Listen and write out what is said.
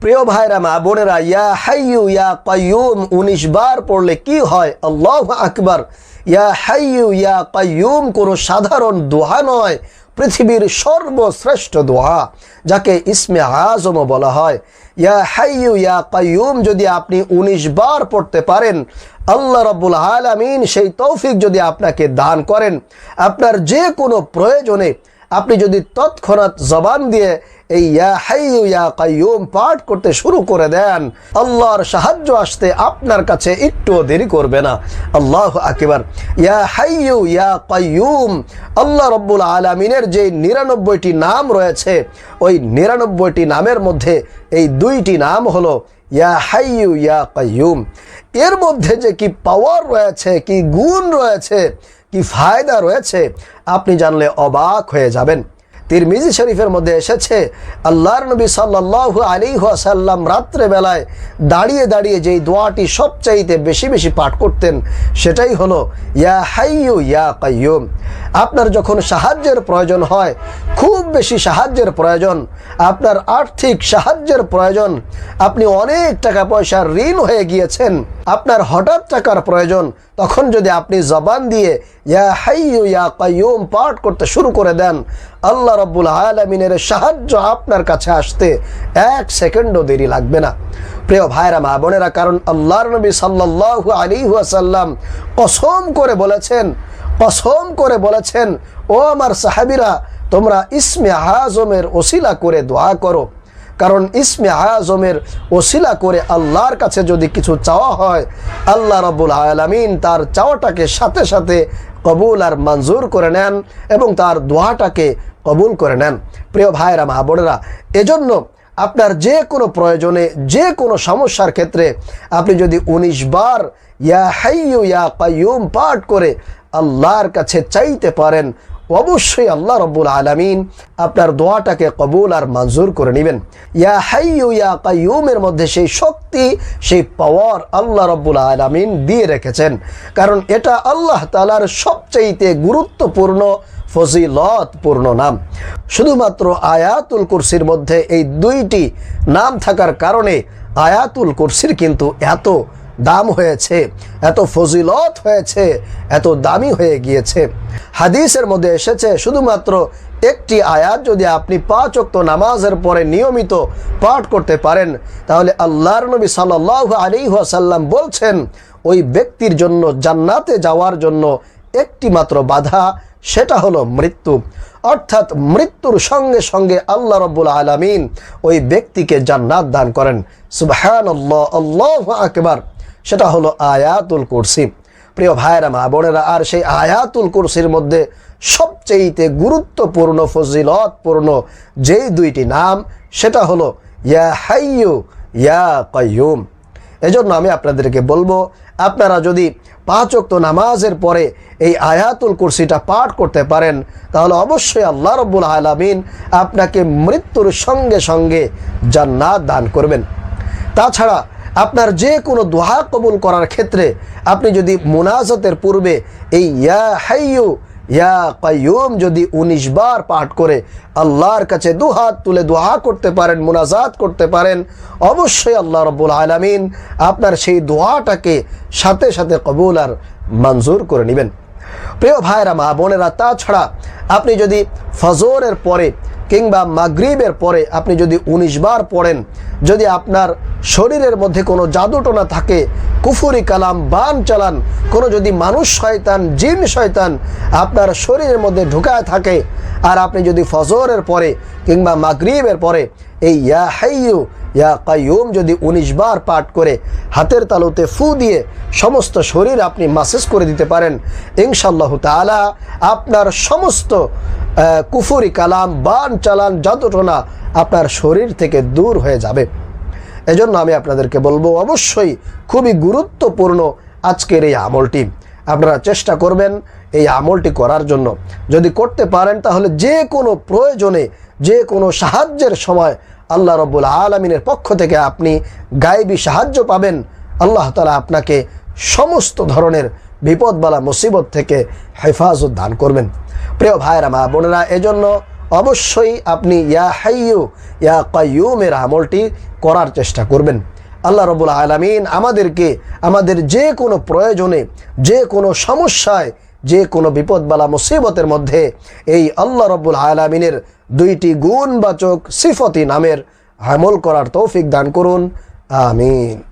প্রিয় ভাইরা, মা বোনেরা, ইয়া হাইয়ু ইয়া কাইয়ুম, উনিশ বার পড়লে কি হয়? আল্লাহ আকবার। ইয়া হাইয়ু ইয়া কাইয়ুম, কোনো সাধারণ দোহা নয়, পৃথিবীর সর্বশ্রেষ্ঠ দোহা, যাকে ইসমে আজমও বলা হয়। ইয়া হাইয়ু ইয়া কাইয়ুম, যদি আপনি উনিশ বার পড়তে পারেন, আল্লাহ রব্বুল আলামিন সেই তৌফিক যদি আপনাকে দান করেন, আপনার যে কোনো প্রয়োজনে আপনি যদি তৎক্ষণাৎ জবান দিয়ে এই ইয়া হাইয়ু ইয়া কাইয়ুম পাঠ করতে শুরু করে দেন। আল্লাহর সাহায্য আসতে আপনার কাছে একটুও দেরি করবে না। আল্লাহ আকিবার। ইয়া হাইয়ু ইয়া কাইয়ুম। আল্লাহ রব্বুল আলমিনের যে নিরানব্বইটি নাম রয়েছে, ওই নিরানব্বইটি নামের মধ্যে এই দুইটি নাম হলো ইয়া হাইয়ু ইয়া কাইয়ুম। এর মধ্যে যে কি পাওয়ার রয়েছে, কি গুণ রয়েছে, কি ফায়দা রয়েছে, আপনি জানলে অবাক হয়ে যাবেন। তিরমিজি শরীফের মধ্যে এসেছে, আল্লাহর নবী সাল্লাহ আলী সাল্লাম রাত্রেবেলায় দাঁড়িয়ে দাঁড়িয়ে যেই দোয়াটি সবচাইতে বেশি বেশি পাঠ করতেন, সেটাই হলো, ইয়া হাইয়ু, ইয়া কাইয়ুম। আপনার যখন সাহায্যের প্রয়োজন হয়, খুব বেশি সাহায্যের প্রয়োজন, আপনার আর্থিক সাহায্যের প্রয়োজন, আপনি অনেক টাকা পয়সার ঋণ হয়ে গিয়েছেন, আপনার হঠাৎ টাকার প্রয়োজন তখন যদি আপনি জবান দিয়ে ইয়া হাইয়ু ইয়া কাইয়ুম পাঠ করতে শুরু করে দেন, আল্লাহ রব্বুল আলমিনের সাহায্য আপনার কাছে আসতে এক সেকেন্ডও দেরি লাগবে না। প্রিয় ভাইরা, মা বোনেরা, কারণ আল্লাহর নবী সাল্লাহ আলী ওয়াসাল্লাম কসম করে বলেছেন, কসম করে বলেছেন, ও আমার সাহাবিরা, তোমরা ইসমে আজমের ওসিলা করে দোয়া করো। কারণ ইসমে আজমের ওসিলা করে আল্লাহর কাছে যদি কিছু চাওয়া হয়, আল্লাহ রব্বুল আলমিন তার চাওয়াটাকে সাথে সাথে কবুল আর মঞ্জুর করে নেন এবং তার দোয়াটাকে কবুল করে নেন। প্রিয় ভাইরা মা বোনেরা, এজন্য আপনার যে কোনো প্রয়োজনে, যে কোনো সমস্যার ক্ষেত্রে আপনি যদি উনিশ বার ইয়া হাইয়ু ইয়া কাইয়ুম পাঠ করে আল্লাহর কাছে চাইতে পারেন অবশ্যই আল্লাহ রব্বুল আলমিন আপনার দোয়াটাকে কবুল আর মঞ্জুর করে নেবেন। ইয়া হাইয়ু ইয়া কাইয়ুমের মধ্যে সেই শক্তি, সেই পাওয়ার আল্লাহ রব্বুল আলমিন দিয়ে রেখেছেন। কারণ এটা আল্লাহ তালার সবচাইতে গুরুত্বপূর্ণ, ফজিলতপূর্ণ নাম। শুধুমাত্র আয়াতুল কুরসির মধ্যে এই দুইটি নাম থাকার কারণে আয়াতুল কুরসির কিন্তু এত দাম হয়েছে, এত ফজিলত হয়েছে, এত দামি হয়ে গিয়েছে। হাদিসের মধ্যে এসেছে, শুধুমাত্র একটি আয়াত, যদি আপনি পাঁচ অক্ত নামাজের পরে নিয়মিত পাঠ করতে পারেন, তাহলে আল্লাহর নবী সাল্লাহ আলী সাল্লাম বলছেন, ওই ব্যক্তির জন্য জান্নাতে যাওয়ার জন্য একটি মাত্র বাধা, সেটা হলো মৃত্যু। অর্থাৎ মৃত্যুর সঙ্গে সঙ্গে আল্লাহ রব্বুল আলমিন ওই ব্যক্তিকে জান্নাত দান করেন। সুবহান আল্লাহ আল্লাহ আকবার। সেটা হলো আয়াতুল কুরসি। প্রিয় ভাইরা মা বোনেরা, আর সেই আয়াতুল কুরসির মধ্যে সবচেয়েতে গুরুত্বপূর্ণ, ফজিলতপূর্ণ যেই দুইটি নাম, সেটা হলো ইয়া হাইয়ু, ইয়া কাইয়ুম। এজন্য আমি আপনাদেরকে বলব, আপনারা যদি পাঁচ অক্ত নামাজের পরে এই আয়াতুল কুরসিটা পাঠ করতে পারেন, তাহলে অবশ্যই আল্লাহ রব্বুল আলমিন আপনাকে মৃত্যুর সঙ্গে সঙ্গে জান্নাত দান করবেন। তাছাড়া আপনার যে কোনো দোহা কবুল করার ক্ষেত্রে আপনি যদি মোনাজতের পূর্বে এই ইয়া হাইয়ু, ইয়া কাইয়ুম যদি উনিশ বার পাঠ করে আল্লাহর কাছে দুহাত তুলে দোহা করতে পারেন, মোনাজাত করতে পারেন, অবশ্যই আল্লাহ রব্বুল আলমিন আপনার সেই দোহাটাকে সাথে সাথে কবুল আর মঞ্জুর করে নেবেন। প্রিয় ভাইরা মা বোনেরা, তাছাড়া আপনি যদি ফজরের পরে কিংবা মাগরিবের পরে আপনি যদি উনিশ বার পড়েন, যদি আপনার শরীরের মধ্যে কোনো জাদুটোনা থাকে, কুফুরি কালাম, বান চালান, কোনো যদি মানুষ শয়তান, জিন শয়তান আপনার শরীরের মধ্যে ঢুকায় থাকে, আর আপনি যদি ফজরের পরে কিংবা মাগরিবের পরে এই ইয়া হাইয়ু, ইয়া কাইয়ুম যদি উনিশ বার পাঠ করে হাতের তালুতে ফু দিয়ে সমস্ত শরীর আপনি মাসেজ করে দিতে পারেন ইনশাল্লাহ তালা আপনার সমস্ত কুফুরি কালাম, বান চালান যতটনা আপনার শরীর থেকে দূর হয়ে যাবে। এজন্য আমি আপনাদেরকে বলব, অবশ্যই খুবই গুরুত্বপূর্ণ আজকের এই আমলটি। আপনারা চেষ্টা করবেন এই আমলটি করার জন্য। যদি করতে পারেন, তাহলে যে কোনো প্রয়োজনে, যে কোনো সাহায্যের সময় আল্লাহ রব্বুল আলমিনের পক্ষ থেকে আপনি গায়েবী সাহায্য পাবেন। আল্লাহ তালা আপনাকে সমস্ত ধরনের বিপদবালা মুসিবত থেকে হেফাজত দান করবেন। প্রিয় ভাইরা মা বোনেরা, এজন্য অবশ্যই আপনি ইয়া হাইয়ু, ইয়া কাইয়ুমের আমলটি করার চেষ্টা করবেন। আল্লাহ রবুল আলমিন আমাদেরকে আমাদের যে কোনো প্রয়োজনে, যে কোনো সমস্যায়, যে কোনো বিপদবালা মুসিবতের মধ্যে এই আল্লাহ রব্বুল আলমিনের দুইটি গুণবাচক সিফতি নামের আমল করার তৌফিক দান করুন। আমিন।